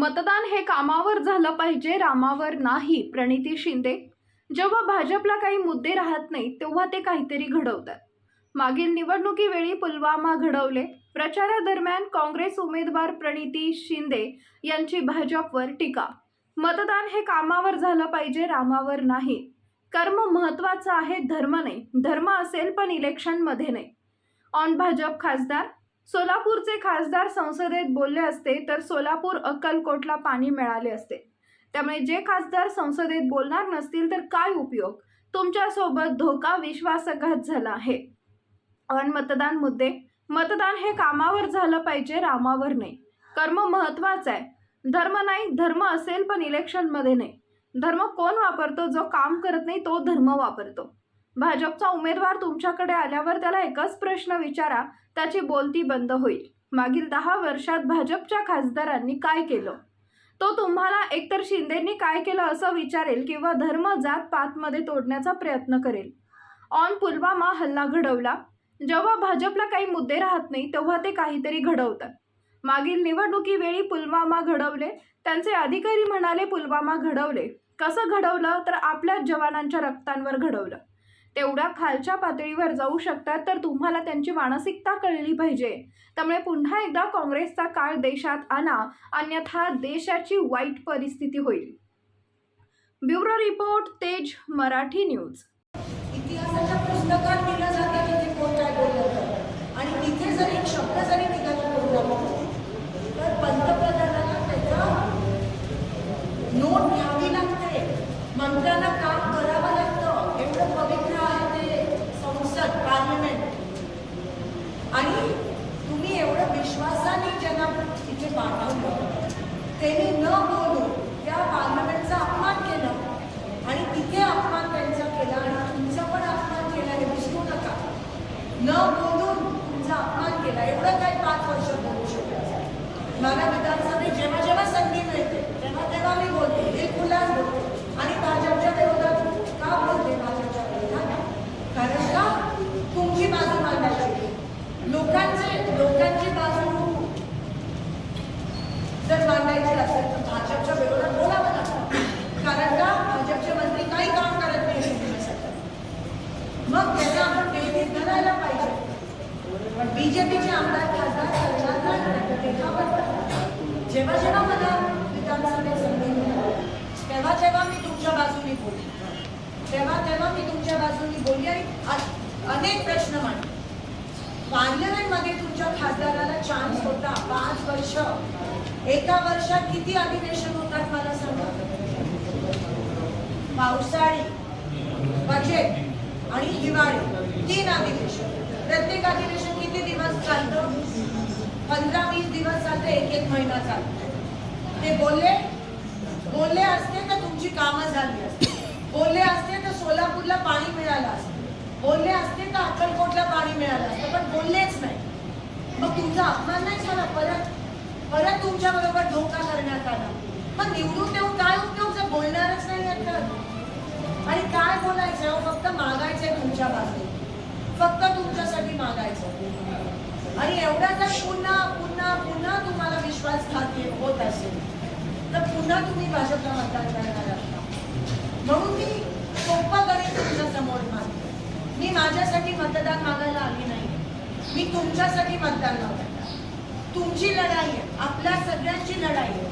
मतदान हे कामावर झालं पाहिजे रामावर नाही प्रणिती शिंदे. जेव्हा भाजपला काही मुद्दे राहत नाही तेव्हा ते काहीतरी घडवतात. मागील निवडणुकीवेळी पुलवामा घडवले. प्रचारादरम्यान काँग्रेस उमेदवार प्रणिती शिंदे यांची भाजपवर टीका. मतदान हे कामावर झालं पाहिजे रामावर नाही. कर्म महत्वाचं आहे धर्म नाही. धर्म असेल पण इलेक्शनमध्ये नाही. ऑन भाजप खासदार सोलापूरचे खासदार संसदेत बोलले असते तर सोलापूर अक्कलकोटला पाणी मिळाले असते. त्यामुळे जे खासदार संसदेत बोलणार नसतील तर काय उपयोग? तुमच्यासोबत धोका विश्वासघात झाला आहे. अन मतदान मुद्दे. मतदान हे कामावर झालं पाहिजे रामावर नाही. कर्म महत्वाचं आहे. धर्म नाही धर्म असेल पण इलेक्शनमध्ये नाही. धर्म कोण वापरतो? जो काम करत नाही तो धर्म वापरतो. भाजपचा उमेदवार तुमच्याकडे आल्यावर त्याला एकच प्रश्न विचारा त्याची बोलती बंद होईल. मागील दहा वर्षात भाजपच्या खासदारांनी काय केलं? तो तुम्हाला एकतर शिंदेंनी काय केलं असं विचारेल किंवा धर्म जात पातमध्ये तोडण्याचा प्रयत्न करेल. ऑन पुलवामा हल्ला घडवला. जेव्हा भाजपला काही मुद्दे राहत नाही तेव्हा ते काहीतरी घडवतात. मागील निवडणुकीवेळी पुलवामा घडवले. त्यांचे अधिकारी म्हणाले पुलवामा घडवले. कसं घडवलं? तर आपल्याच जवानांच्या रक्तांवर घडवलं. तेवढ्या खालच्या पातळीवर जाऊ शकतात तर तुम्हाला त्यांची मानसिकता कळली पाहिजे. त्यामुळे पुन्हा एकदा काँग्रेसचा काळ देशात आणा अन्यथा देशाची वाईट परिस्थिती होईल. ब्युरो रिपोर्ट तेज मराठी न्यूज. इतिहासाच्या पुस्तकात दिलं जातं की ते कोण काय बोललं होतं आणि तिथे जर एक शब्द जरी निघाला कोणता तर पंतप्रधानांना त्याचा नोट घ्यावी लागते मंत्र्यांना काम करावं लागतं एवढं पवित्र आहे ते संसद पार्लमेंट आणि तुम्ही एवढं विश्वासाने ज्यांना तिथे पाठवलं त्यांनी न बोलून त्या पार्लमेंटचा अपमान केला आणि तिथे अपमान त्यांचा केला आणि तुमचा पण अपमान केला हे विसरू नका. न बोलून तुमचा अपमान केला. एवढं काय पाच वर्ष बोलू शकत मला विधानसभेत जेव्हा जेव्हा संधी मिळते तेव्हा तेव्हा मी बोलते हे खुलास बोलते आणि भाजपच्या विरोधात का बोलते भाजपच्या विरोधात कारण का तुमची बाजू मांडायची लोकांचे लोकांची बाजू करायचे असेल तर भाजपच्या विरोधात बोलावं लागतं. कारण का? भाजपचे मंत्री काही काम करत नाही मग त्याला आपण डेलीत धरायला पाहिजे. पण बीजेपीचे आमदार खासदार करणार जेव्हा जेव्हा मला विधानसभेत संधी मिळाली तेव्हा जेव्हा मी तुमच्या बाजूने बोलली तेव्हा तेव्हा मी तुमच्या बाजूने बोलली आणि अनेक प्रश्न मांडले. पार्लमेंटमध्ये तुमच्या खासदाराला चान्स होता. पाच वर्ष एका वर्षात किती अधिवेशन होतात मला सांगा? पावसाळी बजेट आणि हिवाळी तीन अधिवेशन. प्रत्येक अधिवेशन किती दिवस चालतं? पंधरा वीस दिवस चालतं एक एक महिना चालतो. ते बोलले बोलले असते तर तुमची कामं झाली असते. बोलले असते तर सोलापूरला पाणी मिळालं असतं. बोलले असते तर अक्कलकोटला पाणी मिळालं असतं पण बोललेच नाही. मग तुमचा अपमान नाही झाला? परत परत तुमच्या बरोबर धोका करण्यात आला. मग निवडून देऊन काय उपयोग? जर बोलणारच नाही तर आणि काय बोलायचं? अहो, फक्त मागायचंय तुमच्या बाजूने. फक्त तुमच्यासाठी मागायचं आणि एवढा जर पुन्हा पुन्हा पुन्हा तुम्हाला विश्वासघात होत असेल तर पुन्हा तुम्ही भाजपला मतदान करणार असता म्हणून मी सोपं गणित तुमच्यासमोर मागते मी माझ्यासाठी मतदान मागायला आली नाही. मी तुमच्यासाठी मतदान मागणार तुमची लढाई आहे. आपल्या सगळ्यांची लढाई आहे.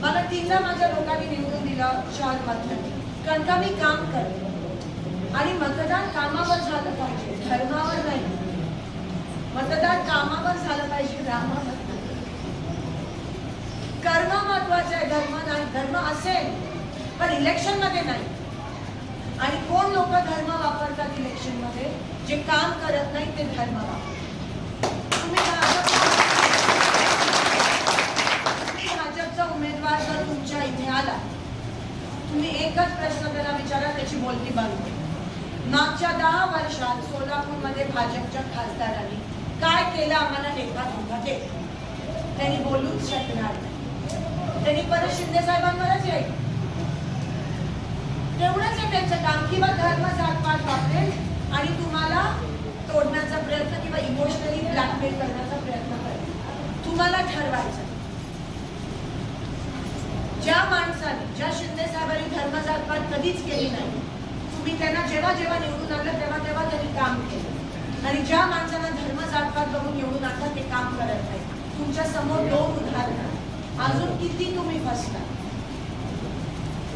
मला तिला माझ्या लोकांनी निवडून दिलं चार मतदान कारण का मी काम करते. आणि मतदान कामावर झालं पाहिजे. धर्मावर नाही. मतदान कामावर झालं पाहिजे रामावर कर्म महत्वाचं आहे धर्म नाही. धर्म असेल पण इलेक्शनमध्ये नाही. आणि कोण लोक धर्म वापरतात इलेक्शनमध्ये जे काम करत नाही ते धर्म वापरतात तुम्ही भाजप- तुम्ही भाजपचा उमेदवार जर तुमच्या इथे आला तुम्ही एकच प्रश्न त्याला विचारा त्याची बोलती बंद होईल. मागच्या दहा वर्षात सोलापूरमध्ये भाजपच्या खासदारांनी काय केलं आम्हाला नेता धोका दे त्यांनी बोलूच शकणार नाही. त्यांनी परत शिंदे साहेबांवरच येईल. तेवढंच आहे त्यांचं काम. किंवा धर्म जातपात वापरेल आणि तुम्हाला तोडण्याचा प्रयत्न किंवा इमोशनली ब्लॅकमेल करण्याचा प्रयत्न करेल. तुम्हाला ठरवायचं. ज्या माणसाने ज्या शिंदे साहेबांनी धर्म जातपात कधीच केली नाही तुम्ही त्यांना जेव्हा जेव्हा निवडून आणलं तेव्हा तेव्हा त्यांनी काम केलं. आणि ज्या माणसांना धर्मजातपात बघून निवडून आणलं ते काम करत नाही तुमच्यासमोर दोन उदाहरणं अजून किती तुम्ही फसता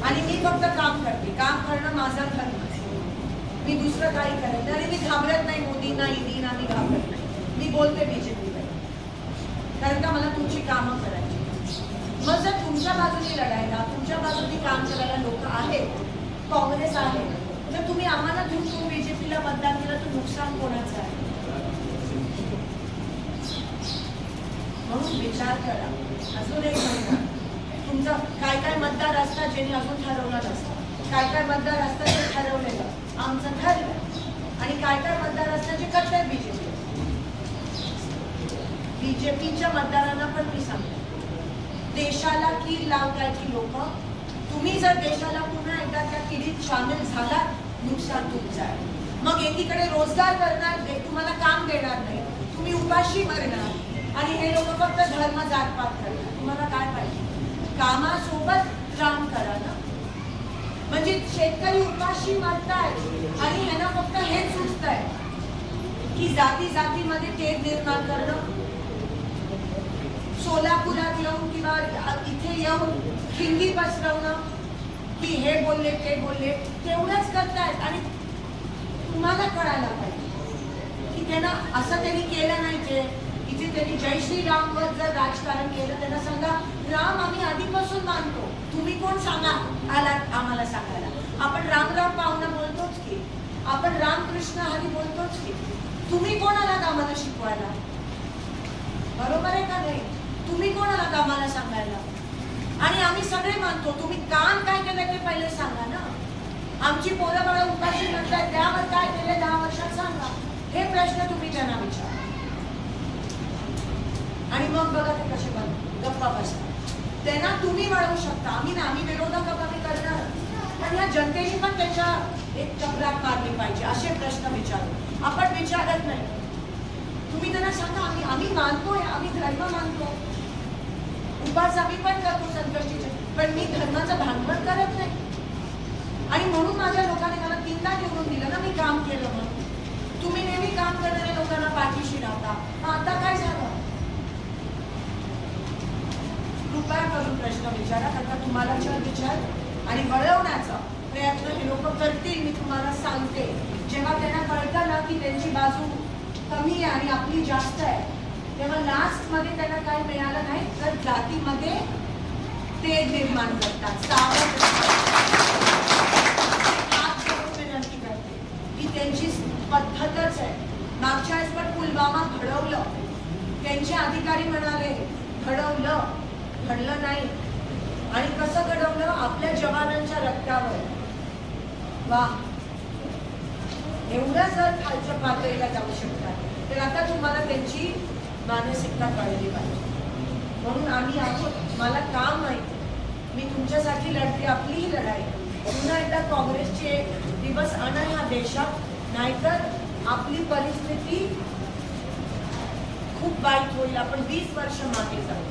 आणि मी फक्त काम करते. काम करणं माझा धर्म. मी दुसरं काही करत नाही. आणि मी घाबरत नाही. मोदींना ईदींना मी घाबरत नाही. मी बोलते बीजेपीकडे कारण का मला तुमची कामं करायची. मग जर तुमच्या बाजूने लढायला तुमच्या बाजूने काम करायला लोक आहेत काँग्रेस आहे तर तुम्ही आम्हाला तुम्ही बीजेपीला मतदान केलं तर नुकसान कोणाचं आहे? म्हणून विचार करा. अजून एक महिना. तुमचं काय काय मतदार असतात ज्यांनी अजून ठरवलं नसतं? काय काय मतदार असतात जे ठरवलेलं? आमचं ठरलं. आणि काय काय मतदार असतात जे कट्टर बीजेपी बीजेपीच्या मतदारांना पण मी सांगते. देशाला कीड लावतायची लोक. तुम्ही जर देशाला पुन्हा एकदा त्या किडीत सामील झालात नुकसान तुमचं आहे मग एकीकडे रोजगार करणार नाही तुम्हाला काम देणार नाही. तुम्ही उपाशी मरणार आणि हे लोक फक्त धर्म जातपात करणार तुम्हाला काय पाहिजे? कामासोबत काम करा ना. म्हणजे शेतकरी उपाशी मरताय आणि यांना फक्त हेच सुचतंय की जाती जातीमध्ये तेल निर्माण करणं. सोलापुरात येऊन किंवा इथे येऊन हिंदी पसरवणं. की हे बोलले ते बोलले तेवढंच करतायत आणि तुम्हाला कळायला पाहिजे की त्यांना असं त्यांनी केलं नाही इथे त्यांनी जय श्रीरामवर जर राजकारण केलं त्यांना सांगा राम आम्ही आधीपासून मानतो. तुम्ही कोण सांगा? आलात आम्हाला सांगायला. आपण राम राम पाहुणा बोलतोच की. आपण रामकृष्ण हरी बोलतोच की. तुम्ही कोण आलात आम्हाला शिकवायला? बरोबर आहे का नाही? तुम्ही कोण आलात आम्हाला सांगायला? आणि आम्ही सगळे मानतो तुम्ही काम काय केलं ते पहिले सांगा ना. आमची पोरं बाळा उपाशी म्हणतात त्यावर काय केलं दहा वर्षात सांगा. हे प्रश्न तुम्ही त्यांना विचारा. आणि मग बघा ते कसे बघ गप्पा बसतात त्यांना तुम्ही वळवू शकता. आम्ही ना आम्ही विरोधक कमी करणार पण या जनतेने पण त्याच्या एक चक्रात मारली पाहिजे असे प्रश्न विचारू. आपण विचारत नाही. तुम्ही त्यांना सांगा आम्ही आम्ही मानतोय आम्ही धर्म मानतो. उपास आम्ही पण करतो संकष्टीचे. पण मी धर्माचं भांडवल करत नाही. आणि म्हणून माझ्या लोकांनी मला तीनदा निवडून दिलं ना मी काम केलं म्हणून. तुम्ही नेहमी काम करणाऱ्या लोकांना पाठीशी राहता मग आता काय झालं? कृपया करून प्रश्न विचारा आता तुम्हाला जर विचार आणि वळवण्याचा प्रयत्न हे लोक करतील मी तुम्हाला सांगते. जेव्हा त्यांना कळतं ना की त्यांची बाजू कमी आहे आणि आपली जास्त आहे तेव्हा लास्टमध्ये त्यांना काही मिळालं नाही तर जातीमध्ये ते निर्माण करतात. सावध विनंती करते ही त्यांची पद्धतच आहे. मागच्या वेळेस पण पुलवामा घडवलं. त्यांचे अधिकारी म्हणाले घडवलं घडलं नाही. आणि कसं घडवलं? आपल्या जवानांच्या रक्तावर. वा एवढं जर खालच्या पातळीला जाऊ शकतात तर आता तुम्हाला त्यांची मानसिकता कळली पाहिजे. म्हणून आम्ही आहोत. मला काम माहिती मी तुमच्यासाठी लढते आपलीही लढाई. पुन्हा एकदा काँग्रेसचे दिवस आणा ह्या देशात. नाहीतर आपली परिस्थिती खूप वाईट होईल. आपण वीस वर्ष मागे जाऊ.